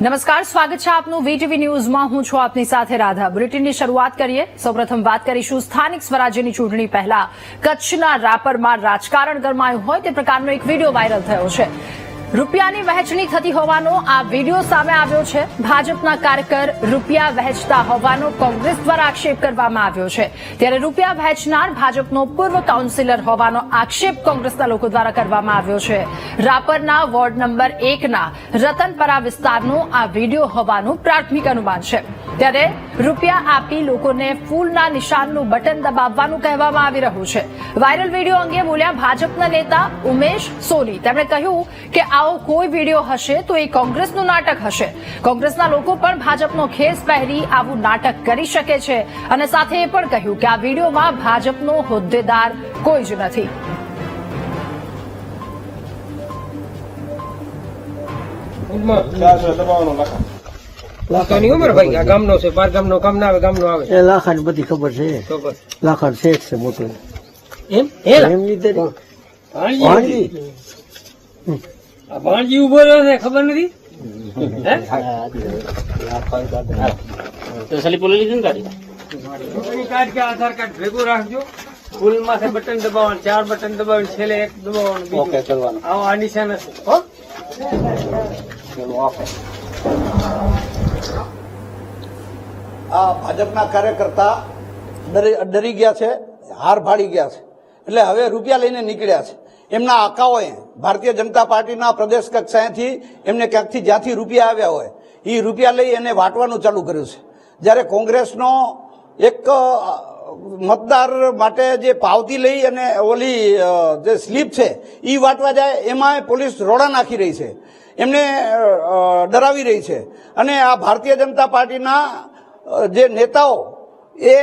નમસ્કાર, સ્વાગત છે આપનું વીટીવી ન્યૂઝમાં. હું છું આપની સાથે રાધા. બુલેટિનની શરૂઆત કરીએ. સૌપ્રથમ વાત કરીશું સ્થાનિક સ્વરાજ્યની ચૂંટણી પહેલા. કચ્છના રાપરમાં રાજકારણ ગરમાયું હોય તે પ્રકારનો એક વીડિયો વાયરલ થયો છે. રૂપિયાની વહેંચણી થતી હોવાનો આ વીડિયો સામે આવ્યો છે. ભાજપના કાર્યકર રૂપિયા વહેંચતા હોવાનો કોંગ્રેસ દ્વારા આક્ષેપ કરવામાં આવ્યો છે. ત્યારે રૂપિયા વહેંચનાર ભાજપનો પૂર્વ કાઉન્સિલર હોવાનો આક્ષેપ કોંગ્રેસના લોકો દ્વારા કરવામાં આવ્યો છે. રાપરના વોર્ડ નંબર એકના રતનપરા વિસ્તારનો આ વીડિયો હોવાનું પ્રાથમિક અનુમાન છે. ત્યારે રૂપિયા આપી લોકોને ફૂલના નિશાનનું બટન દબાવવાનું કહેવામાં આવી રહ્યું છે. વાયરલ વીડિયો અંગે બોલ્યા ભાજપના નેતા ઉમેશ સોની. તેમણે કહ્યું કે આવો કોઈ વીડિયો હશે તો એ કોંગ્રેસનું નાટક હશે. કોંગ્રેસના લોકો પણ ભાજપનો ખેસ પહેરી આવું નાટક કરી શકે છે. અને સાથે એ પણ કહ્યું કે આ વિડીયોમાં ભાજપનો હોદ્દેદાર કોઈ જ નથી. લાખાની ઉંમર ભાઈ આ ગામનો છે બાર ગામનો કામ ના આવે ગામનો આવે. એ લાખાની બધી ખબર છે. તો બસ લાખા શેઠ છે મોટો. એમ? હેલા એમ રીતે ભાણજી ભાણજી. આ ભાણજી ઊભો રહ્યો છે ખબર નથી? હે? ચૂંટણી કાર્ડ કે આધાર કાર્ડ ભેગું રાખજો. ફૂલ માથે બટન દબાવવાનું ચાર બટન દબાવીને છેલ્લે એક દબાવવાનું બીજું. આવો આ નિશાન હશે. હો? આ ભાજપના કાર્યકર્તા ડરી ગયા છે, હાર ભાડી ગયા છે. એટલે હવે રૂપિયા લઈને નીકળ્યા છે. એમના આકાઓએ ભારતીય જનતા પાર્ટીના પ્રદેશ કક્ષાએથી એમને ક્યાંકથી જ્યાંથી રૂપિયા આવ્યા હોય, એ રૂપિયા લઈ એને વાટવાનું ચાલુ કર્યું છે. જ્યારે કોંગ્રેસનો એક મતદાર માટે જે પાવતી લઈ અને ઓલી જે સ્લીપ છે એ વાટવા જાય એમાં પોલીસ રોડા નાખી રહી છે. એમને ડરાવી રહી છે. અને આ ભારતીય જનતા પાર્ટીના જે નેતાઓ, એ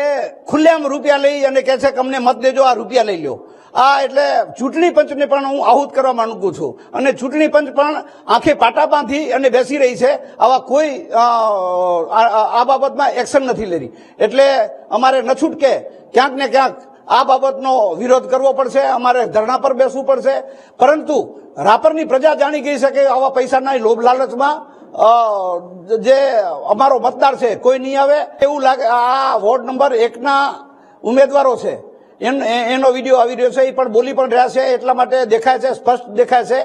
ખુલ્લેમ રૂપિયા લઈ અને કહે છે કે અમને મત દેજો, આ રૂપિયા લઈ લો આ એટલે ચૂંટણી પંચને પણ હું આહુત કરવા માંગુ છું. અને ચૂંટણી પંચ પણ આંખે પાટા બાંધી અને બેસી રહી છે. આવા કોઈ આ બાબતમાં એક્શન નથી લેરી. એટલે અમારે ન છૂટકે ક્યાંક ને ક્યાંક આ બાબતનો વિરોધ કરવો પડશે, અમારે ધરણા પર બેસવું પડશે. પરંતુ રાપરની પ્રજા જાણી ગઈ છે કે આવા પૈસાના લોભ લાલચમાં જે અમારો મતદાર છે, કોઈ નહીં આવે. એવું લાગે, આ વોર્ડ નંબર એકના ઉમેદવારો છે. એન વીડિયો આવી રહ્યો છે, એ પણ બોલી પણ રહ્યા છે, એટલા માટે દેખાય છે, સ્પષ્ટ દેખાય છે.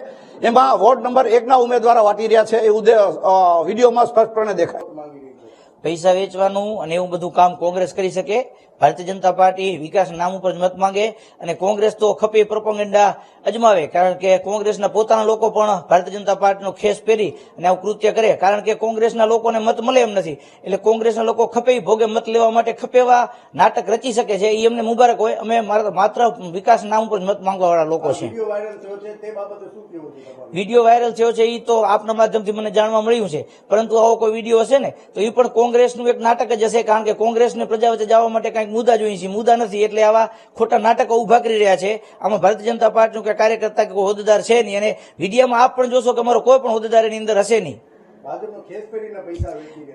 એમાં વોર્ડ નંબર એકના ઉમેદવારો વાટી રહ્યા છે, એવું વિડીયોમાં સ્પષ્ટપણે દેખાય. પૈસા વેચવાનું અને એવું બધું કામ કોંગ્રેસ કરી શકે ભારતીય જનતા પાર્ટી વિકાસ નામ ઉપર જ મત માંગે અને કોંગ્રેસ તો ખપી પ્રોપોગેન્ડા અજમાવે કારણ કે કોંગ્રેસના પોતાના લોકો પણ ભારતીય જનતા પાર્ટીનો ખેસ પહેરી અને આવું કૃત્ય કરે કારણ કે કોંગ્રેસના લોકોને મત મળે એમ નથી. એટલે કોંગ્રેસના લોકો ખપે ભોગે મત લેવા માટે ખપેવા નાટક રચી શકે છે એ એમને મુબારક હોય. અમે માત્ર- માત્ર વિકાસ નામ ઉપર મત માંગવા વાળા લોકો છે વીડિયો વાયરલ થયો છે એ તો આપના માધ્યમથી મને જાણવા મળ્યું છે. પરંતુ આવો કોઈ વીડિયો હશે ને તો એ પણ કોંગ્રેસનું એક નાટક જ હશે કારણ કે કોંગ્રેસને પ્રજા વચ્ચે જવા માટે કંઈક મુદ્દા જોઈએ છીએ મુદ્દા નથી, એટલે આવા ખોટા નાટકો ઊભા કરી રહ્યા છે. આમાં ભારતીય જનતા પાર્ટીનું કે કાર્યકર્તા કે કોઈ હોદ્દેદાર છે નહીં. અને વિડીયોમાં આપ પણ જોશો કે અમારો કોઈ પણ હોદ્દેદાર એની અંદર હશે નહીં.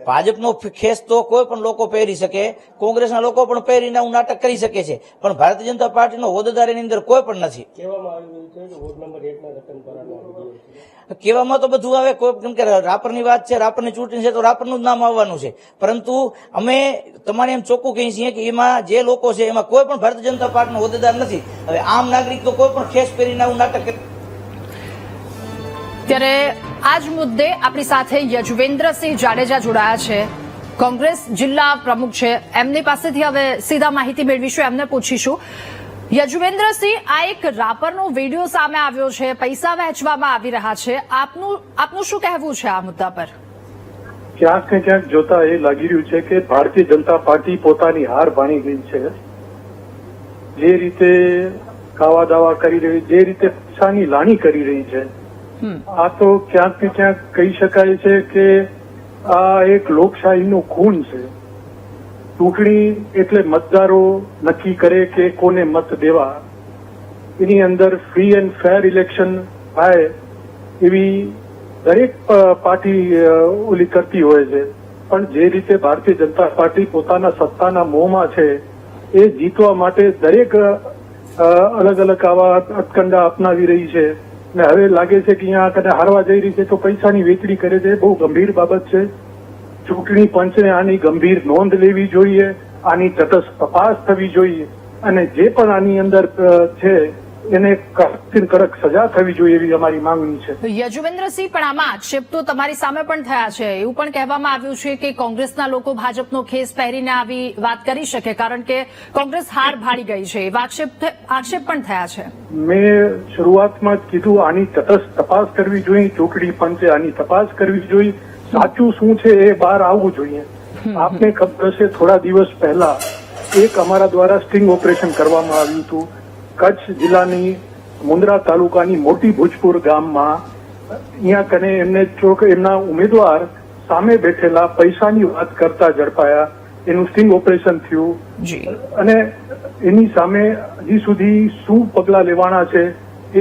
ભાજપનો ખેસ તો કોઈ પણ લોકો પહેરી શકે કોંગ્રેસના લોકો પણ પહેરીને આવું નાટક કરી શકે છે પણ ભારતીય જનતા પાર્ટીનો હોદ્દેદાર એની અંદર કોઈ પણ નથી. કહેવામાં તો બધું આવે કોઈ કેમ કે રાપરની વાત છે રાપરની ચૂંટણી છે તો રાપરનું જ નામ આવવાનું છે. પરંતુ અમે તમારે એમ ચોખ્ખું કહીએ છીએ કે એમાં જે લોકો છે એમાં કોઈ પણ ભારતીય જનતા પાર્ટીનો હોદ્દેદાર નથી. હવે આમ નાગરિક તો કોઈ પણ ખેસ પહેરીને આવું નાટક ત્યારે આ જ મુદ્દે આપણી સાથે યજુવેન્દ્રસિંહ જાડેજા જોડાયા છે. કોંગ્રેસ જિલ્લા પ્રમુખ છે. એમની પાસેથી હવે સીધા માહિતી મેળવીશું. એમને પૂછીશું. યજુવેન્દ્રસિંહ, આ એક રાપરનો વીડિયો સામે આવ્યો છે. પૈસા વહેંચવામાં આવી રહ્યા છે. આપનું આપનું શું કહેવું છે આ મુદ્દા પર? ક્યાંક ને ક્યાંક જોતા એ લાગી રહ્યું છે કે ભારતીય જનતા પાર્ટી પોતાની હાર ભાણી ગઈ છે. જે રીતે કાવા દાવા કરી રહી, જે રીતે પૈસાની લાણી કરી રહી છે. આ તો ક્યાંક ને ક્યાંક કહી શકાય છે કે આ એક લોકશાહીનું ખૂન છે. ચૂંટણી એટલે મતદારો નક્કી કરે કે કોને મત દેવા. એની અંદર ફ્રી એન્ડ ફેર ઇલેક્શન થાય એવી દરેક પાર્ટી ઓલી કરતી હોય છે. પણ જે રીતે ભારતીય જનતા પાર્ટી પોતાના સત્તાના મોહમાં છે, એ જીતવા માટે દરેક અલગ અલગ આવા અટકંડા અપનાવી રહી છે. ને હવે લાગે છે કે અહીંયા કદાચ હારવા જઈ રહી છે તો પૈસાની વેચણી કરે છે. બહુ ગંભીર બાબત છે. ચૂંટણી પંચને આની ગંભીર નોંધ લેવી જોઈએ. આની તટસ્થ તપાસ થવી જોઈએ. અને જે પણ આની અંદર છે એને કડકથી કડક સજા થવી જોઈએ એવી અમારી માંગણી છે. યજુવેન્દ્રસિંહ પણ આમાં આક્ષેપ તો તમારી સામે પણ થયા છે. એવું પણ કહેવામાં આવ્યું છે કે કોંગ્રેસના લોકો ભાજપનો ખેસ પહેરીને આવી વાત કરી શકે કારણ કે કોંગ્રેસ હાર ભાળી ગઈ છે. એવા આક્ષેપ આક્ષેપ પણ થયા છે. મેં શરૂઆતમાં જ કીધું આની તટસ્થ તપાસ કરવી જોઈએ ચૂંટણી પંચે આની તપાસ કરવી જોઈએ. સાચું શું છે એ બહાર આવવું જોઈએ. આપને ખબર હશે થોડા દિવસ પહેલા એક અમારા દ્વારા સ્ટિંગ ઓપરેશન કરવામાં આવ્યું હતું. કચ્છ જિલ્લાની મુંદરા તાલુકાની મોટી ભુજપુર ગામમાં અહીંયા કને એમને ચોક એમના ઉમેદવાર સામે બેઠેલા પૈસાની વાત કરતા ઝડપાયા. એનું સ્ટિંગ ઓપરેશન થયું. અને એની સામે હજી સુધી શું પગલા લેવાના છે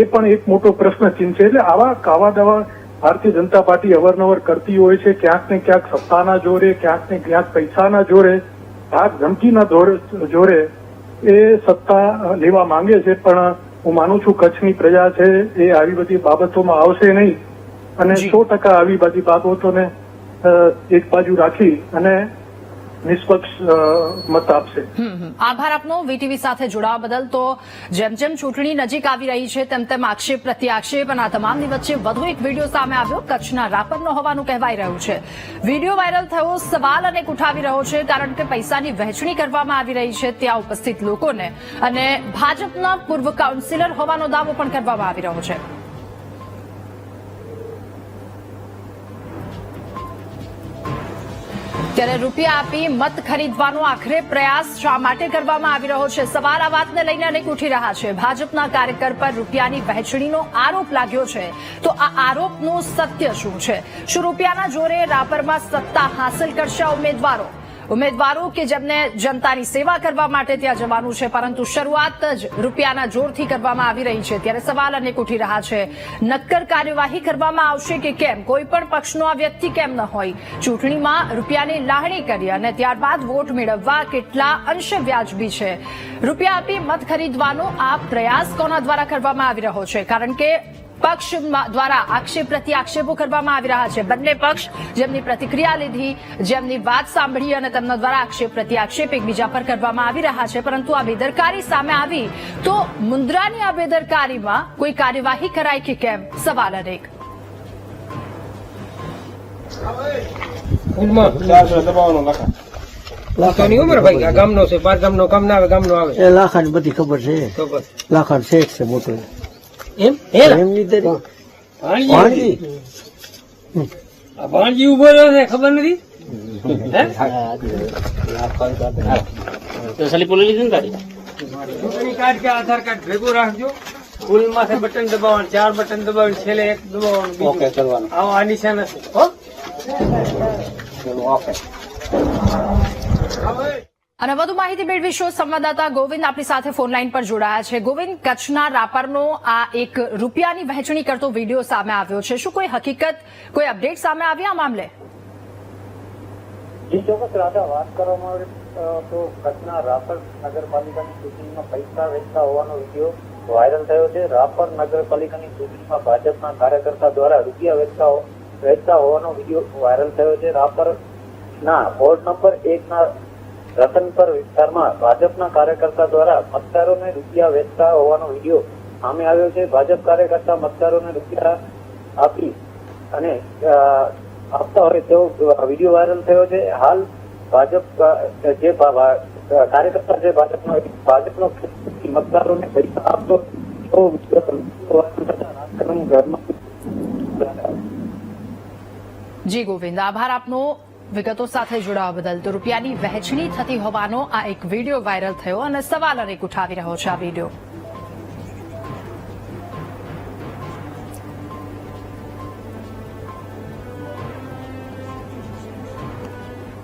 એ પણ એક મોટો પ્રશ્ન ચિહ્ન છે. એટલે આવા કાવા દાવા ભારતીય જનતા પાર્ટી અવારનવાર કરતી હોય છે ક્યાંક ને ક્યાંક સત્તાના જોરે ક્યાંક ને ક્યાંક પૈસાના જોરે ભાગ ધમકીના જોરે એ સત્તા લેવા માંગે છે પણ હું માનું છું કચ્છની પ્રજા છે એ આવી બધી બાબતોમાં આવશે નહીં. અને સો ટકા આવી બધી બાબતોને એક બાજુ રાખી અને નિષ્પક્ષ મત આપશે. આભાર આપનો. વીટીવી સાથે જોડાવા બદલ તો જેમ જેમ ચૂંટણી નજીક આવી રહી છે, તેમ તેમ આક્ષેપ, પ્રત્યાક્ષેપ અને આ તમામની વચ્ચે વધુ એક વીડિયો સામે આવ્યો. કચ્છના રાપરનો હોવાનું કહેવાઈ રહ્યું છે. વીડિયો વાયરલ થયો, સવાલ અનેક ઉઠાવી રહ્યો છે, કારણ કે પૈસાની વહેંચણી કરવામાં આવી રહી છે, ત્યાં ઉપસ્થિત લોકોને. અને ભાજપના પૂર્વ કાઉન્સિલર હોવાનો દાવો પણ કરવામાં આવી રહ્યો છે. ત્યારે રૂપિયા આપી મત ખરીદવાનો આખરે પ્રયાસ શા માટે કરવામાં આવી રહ્યો છે? સવાલ આ વાતને લઈને અનેક ઉઠી રહ્યા છે. ભાજપના કાર્યકર પર રૂપિયાની વહેંચણીનો આરોપ લાગ્યો છે. તો આ આરોપનું સત્ય શું છે? શું રૂપિયાના જોરે રાપરમાં સત્તા હાંસલ કરશે ઉમેદવારો? ઉમેદવારો કે જેમને જનતાની સેવા કરવા માટે ત્યાં જવાનું છે, પરંતુ શરૂઆત જ રૂપિયાના જોરથી કરવામાં આવી રહી છે. ત્યારે સવાલ અનેક ઉઠી રહ્યા છે. નક્કર કાર્યવાહી કરવામાં આવશે કે કેમ? કોઈ પણ પક્ષનો આ વ્યક્તિ કેમ ન હોય? ચૂંટણીમાં રૂપિયાની લાહણી કરી અને ત્યારબાદ વોટ મેળવવા કેટલા અંશે વ્યાજબી છે? રૂપિયા આપી મત ખરીદવાનો આ પ્રયાસ કોના દ્વારા કરવામાં આવી રહ્યો છે? કારણ કે પક્ષ દ્વારા આક્ષેપ પ્રત્યે આક્ષેપો કરવામાં આવી રહ્યા છે. બંને પક્ષ જેમની પ્રતિક્રિયા લીધી જેમની વાત સાંભળી અને તેમના દ્વારા આક્ષેપ પ્રત્યે આક્ષેપ એકબીજા પર કરવામાં આવી રહ્યા છે. પરંતુ આ બેદરકારી સામે આવી તો મુન્દ્રાની આ બેદરકારીમાં કોઈ કાર્યવાહી કરાય કે કેમ? સવાલ અનેક. લાખાની ઉંમર ભાઈ આ ગામનો છે બાર ગામનો કામ ના આવે ગામનો આવે. લાખાની બધી ખબર છે. લાખાણ શેઠ છે મોટો. એમ? એમની તરી ભાણજી. ભાણજી. ઊભો રહ્યો છે ખબર નથી? હે? ચૂંટણી કાર્ડ કે આધાર કાર્ડ ભેગું રાખજો. ફૂલ માથે બટન દબાવવાનું ચાર બટન દબાવીને છેલ્લે એક દબાવવાનું કરવાનું. આવો આ નિશાન હશે. હો? અને વધુ માહિતી મેળવીશું. સંવાદદાતા ગોવિંદ આપણી સાથે ફોનલાઈન પર જોડાયા છે. ગોવિંદ, કચ્છના રાપરનો આ એક રૂપિયાની વહેંચણી કરતો વીડિયો સામે આવ્યો છે. શું કોઈ હકીકત, કોઈ અપડેટ સામે આવી આ મામલે? જી, ચોક્કસ રાધા વાત કરવામાં આવે તો કચ્છના રાપર નગરપાલિકાની ચૂંટણીમાં પૈસા વેચતા હોવાનો વીડિયો વાયરલ થયો છે. રાપર નગરપાલિકાની ચૂંટણીમાં ભાજપના કાર્યકર્તા દ્વારા રૂપિયા વેચતા વેચતા હોવાનો વીડિયો વાયરલ થયો છે. રાપર ના વોર્ડ નંબર એક ના રતનપર વિસ્તારમાં ભાજપના કાર્યકર્તા દ્વારા મતદારોને રૂપિયા વેચતા હોવાનો વીડિયો સામે આવ્યો છે. ભાજપ કાર્યકર્તા મતદારોને રૂપિયા આપી અને આપતા હોય તેવો વીડિયો વાયરલ થયો છે. હાલ ભાજપ જે કાર્યકર્તા જે ભાજપનો ભાજપનો મતદારોને પૈસા આપતો તેવો વીડિયો રાજકારણ ઘરમાં જી ગોવિંદ, આભાર આપનો. વિગતો સાથે જોડાવા બદલ તો રૂપિયાની વહેંચણી થતી હોવાનો આ એક વીડિયો વાયરલ થયો અને સવાલ અનેક ઉઠાવી રહ્યો છે આ વીડિયો.